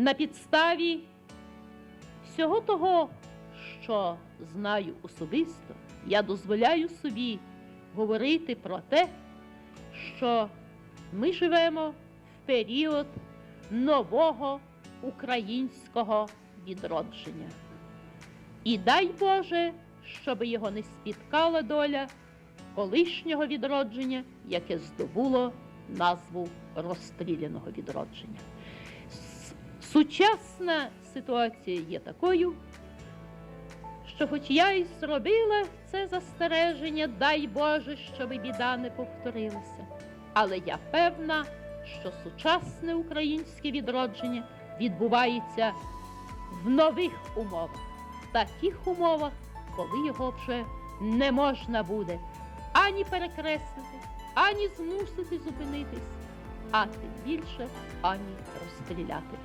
На підставі всього того, що знаю особисто, я дозволяю собі говорити про те, що ми живемо в період нового українського відродження. І дай Боже, щоб його не спіткала доля колишнього відродження, яке здобуло назву розстріляного відродження. Сучасна ситуація є такою, що хоч я і зробила це застереження, дай Боже, щоб біда не повторилася. Але я певна, що сучасне українське відродження відбувається в нових умовах, в таких умовах, коли його вже не можна буде ані перекреслити, ані змусити зупинитись, а тим більше ані розстріляти.